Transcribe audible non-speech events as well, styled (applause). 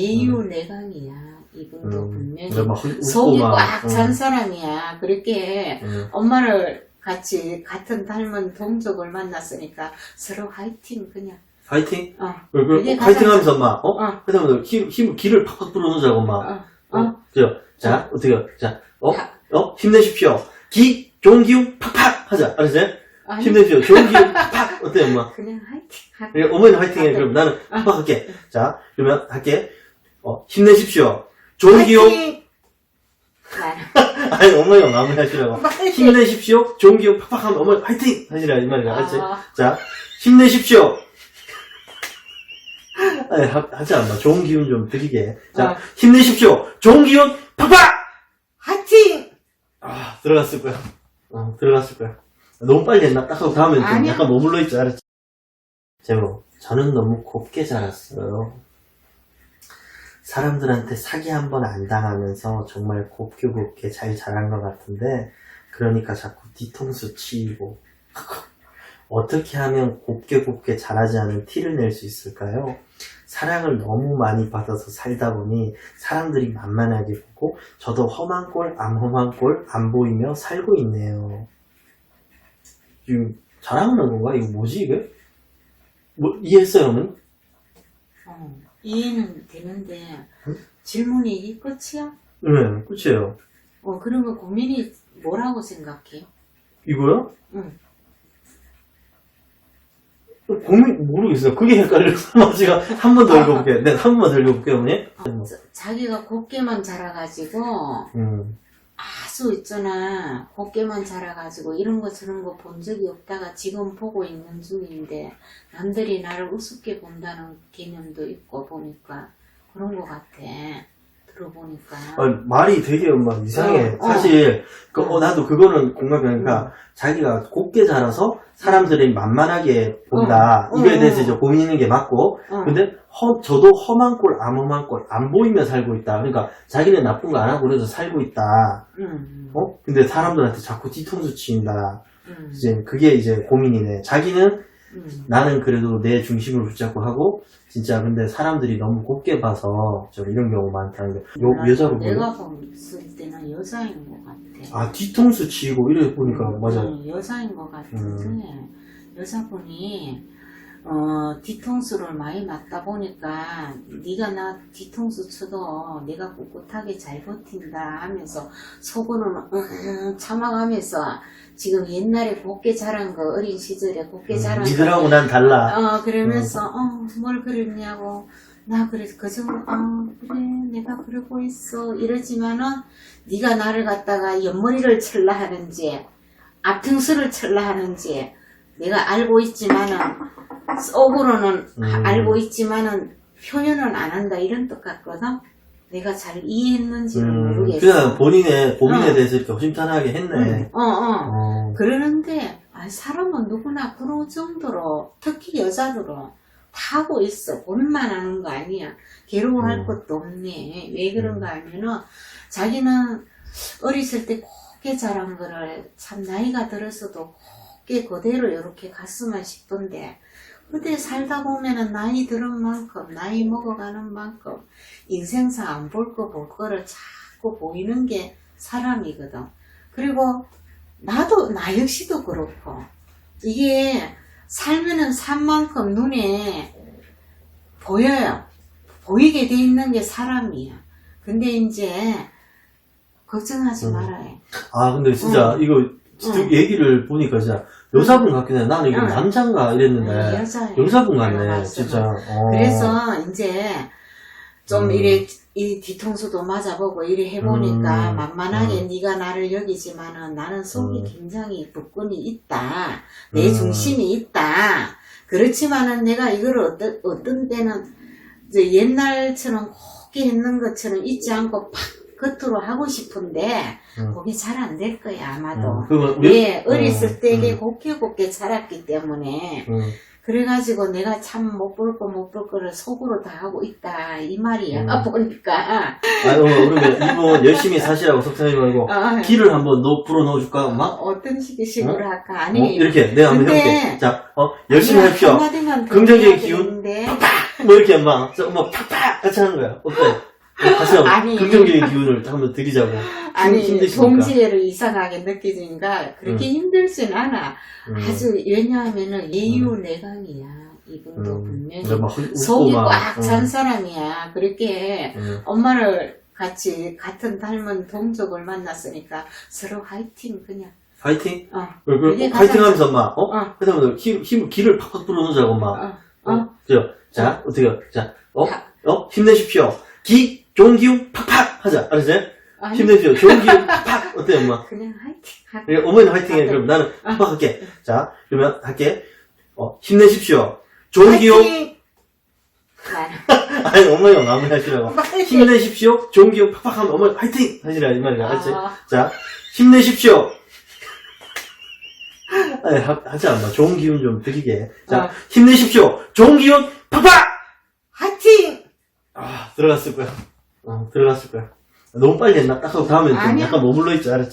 이유 내강이야. 이분도 음. 분명히 막 웃고 속이 막, 꽉찬 음. 사람이야. 그렇게 음. 엄마를 같이 같은 닮은 동족을 만났으니까 서로 화이팅 그냥. 파이팅? 어. 그, 그, 그게 파이팅 가장- 하면서 엄마, 어? 어. 그다음에 힘, 힘, 기를 팍팍 불어넣자고, 엄마. 어. 어? 어. 자, 어떻게, 자, 어? 자. 어? 힘내십시오. 기, 좋은 기운 팍팍 하자. 알았어요? 아니, 힘내십시오. 좋은 기운 (laughs) 팍팍. 어때요, 엄마? 그냥 화이팅. 하- 그러니까 어머니는 화이팅해. 아, 그럼 나는 아. 팍팍 할게. 자, 그러면 할게. 어, 힘내십시오. 좋은! 나는 아니, 어머니가 마무리 하시라고. 힘내십시오. 좋은 기운 팍팍 하면 어머니 화이팅! 하시라, 이 말이야. 아, 자, 힘내십시오. 아니, 하, 하지 않마. 좋은 기운 좀 드리게. 자, 어. 힘내십시오. 좋은 기운 팍팍! 화이팅! 아, 들어갔을 거야. 어, 들어갔을 거야. 너무 빨리 했나? 딱 하고 다음에 좀. 약간 머물러 있지, 알았지? 제로, 저는 너무 곱게 자랐어요. 사람들한테 사기 한 번 안 당하면서 정말 곱게 곱게 잘 자란 것 같은데, 그러니까 자꾸 뒤통수 치이고, (laughs) 어떻게 하면 곱게 곱게 자라지 않은 티를 낼 수 있을까요? 사랑을 너무 많이 받아서 살다 보니 사람들이 만만하게 보고 저도 험한 꼴, 안 험한 꼴 안 보이며 살고 있네요. 지금 자랑하는 건가? 이거 뭐지 이게? 뭐 이해했어요, 어머니? 어, 이해는 되는데 응? 질문이 이게 끝이야? 네, 끝이에요. 어, 그러면 고민이 뭐라고 생각해? 이거요? 응. 고민 모르겠어요. 그게 헷갈려서 뭐 (laughs) 제가 한 번 더 읽어볼게요. 네, 한 번 더 읽어볼게요, 어머니. 어, 자- 자기가 곱게만 자라가지고 음, 아주 있잖아. 곱게만 자라가지고 이런 거 저런 거 본 적이 없다가 지금 보고 있는 중인데 남들이 나를 우습게 본다는 개념도 있고 보니까 그런 거 같아 들어보니까 아니, 말이 되게 엄마 이상해. 어, 어. 사실 그, 어, 어. 나도 그거는 공감하니까 자기가 곱게 자라서 사람들이 만만하게 본다. 어, 이거에 어, 대해서 어. 이제 고민있는 게 맞고 어. 근데 험- 저도 험한 꼴, 안 험한 꼴 안 보이며 살고 있다. 그러니까 자기는 나쁜 거 안 하고 그래서 살고 있다. 응, 어? 근데 사람들한테 자꾸 뒤통수 치인다. 응, 이제 그게 이제 고민이네. 자기는 응. 나는 그래도 내 중심을 붙잡고 하고 진짜 근데 사람들이 너무 곱게 봐서 좀 이런 경우 많다는 게. 요 여자로 보면 내가 봤을 때는 여자인 것 같아 아 뒤통수 치고 이래 보니까 맞아. 응, 여자인 것 같은데 음. 여자분이 어, 뒤통수를 많이 맞다 보니까 네가 나 뒤통수 쳐도 내가 꿋꿋하게 잘 버틴다 하면서 속으로는 음, 참아가면서 지금 옛날에 곱게 자란 거 어린 시절에 곱게 음, 자란 니들하고 난 달라. 어 그러면서 어 뭘 그랬냐고. 나 그래서 그 정도 아 그래 내가 그러고 있어. 이러지만은 네가 나를 갖다가 옆머리를 칠라 하는지 앞등수를 칠라 하는지 내가 알고 있지만은 속으로는 음. 알고 있지만은 표현은 안 한다 이런 뜻 같거든 내가 잘 이해했는지는 음, 모르겠어 그냥 본인의 고민에 어. 대해서 이렇게 허심탄회하게 했네. 어, 어. 어. 그러는데 아, 사람은 누구나 그런 정도로 특히 여자들은 다 하고 있어 본인만 하는 거 아니야 괴로워할 음. 것도 없네 왜 그런가 하면은 자기는 어렸을 때 곱게 자란 거를 참 나이가 들어서도 곱게 그대로 이렇게 갔으면 싶던데 근데 살다 보면은 나이 들은 만큼 나이 먹어가는 만큼 인생사 안 볼 거 볼 거를 자꾸 보이는 게 사람이거든 그리고 나도 나 역시도 그렇고 이게 살면은 산 만큼 눈에 보여요. 보이게 돼 있는 게 사람이야. 근데 이제 걱정하지 음. 말아요. 아 근데 진짜 응. 이거 응. 얘기를 보니까 진짜 여자분 같긴 해. 나는 이거 응. 남자인가 이랬는데 여자예요. 네. 여자분 같네. 봤을 진짜. 때. 어. 그래서 이제 좀 음. 이래 이 뒤통수도 맞아보고 이래 해보니까 음. 만만하게 음. 네가 나를 여기지만은 나는 속이 음. 굉장히 불끈이 있다. 내 음. 중심이 있다. 그렇지만은 내가 이걸 어떤, 어떤 때는 이제 옛날처럼 곱게 있는 것처럼 있지 않고 팍 겉으로 하고 싶은데 음. 그게 잘 안 될 거야 아마도. 음, 그러면 우리 예, 어렸을 음, 때에 음. 곱게 곱게 자랐기 때문에 음. 그래가지고 내가 참 못 볼 거 못 볼 거를 속으로 다 하고 있다 이 말이야 음. (laughs) 보니까 아유 그러면 이분 열심히 사시라고 속상하지 말고 어, 길을 한번 넣어 불어 넣어줄까 엄마? 어떤 식으로 어? 할까 어? 아니 이렇게 내가 한번 근데- 해볼게. 자, 어, 열심히. 한마디만 더 긍정적인 해야 기운. 되는데. 뭐 이렇게 막, 저, 뭐, 팍팍! 같이 하는 거야. 어때? 다시 한번 아니. 긍정적인 기운을 한번 드리자고. 아니 힘드시니까. 동지애를 이상하게 느끼니까 그렇게 힘들진 않아. 음. 아주 왜냐하면은 예유 내강이야. 이분도 음. 분명히 막 웃고 속이 막, 꽉 찬 음. 사람이야. 그렇게 음. 엄마를 같이 같은 닮은 동족을 만났으니까 서로 화이팅 그냥. 파이팅? 어, 그, 그, 이게 파이팅 가장- 하면서 엄마, 어? 어, 그 다음에 힘, 힘, 기를 팍팍 불어넣자고, 엄마. 어, 어? 어. 그죠? 자, 어떻게요? 자, 어? 다- 어? 힘내십시오. 기, 좋은 기운 팍팍! 하자. 아니, 힘내십시오. 좋은 기운 팍팍! 어때, 엄마? 그냥 화이팅. 하- 그래, 어머니는 화이팅 해. 아, 그럼 나는 아. 팍팍 할게. 자, 그러면 할게. 어, 힘내십시오. 좋은 기운. 화이팅! 나- (laughs) 아니, 어머니가 마무리 하시라고. 힘내십시오. 좋은 기운 팍팍 하면 어머니 화이팅! 하시라, 이 말이야. 알았지? 아, 자, 힘내십시오. 아니, 하, 하지 않마. 좋은 기운 좀 드리게. 자, 아. 힘내십시오. 좋은 기운 팍팍! 화이팅! 아, 들어갔을 거야. 어, 들어갔을 거야. 너무 빨리 했나? 딱 하고 다음엔 좀 아니야. 약간 머물러 있지, 알았지?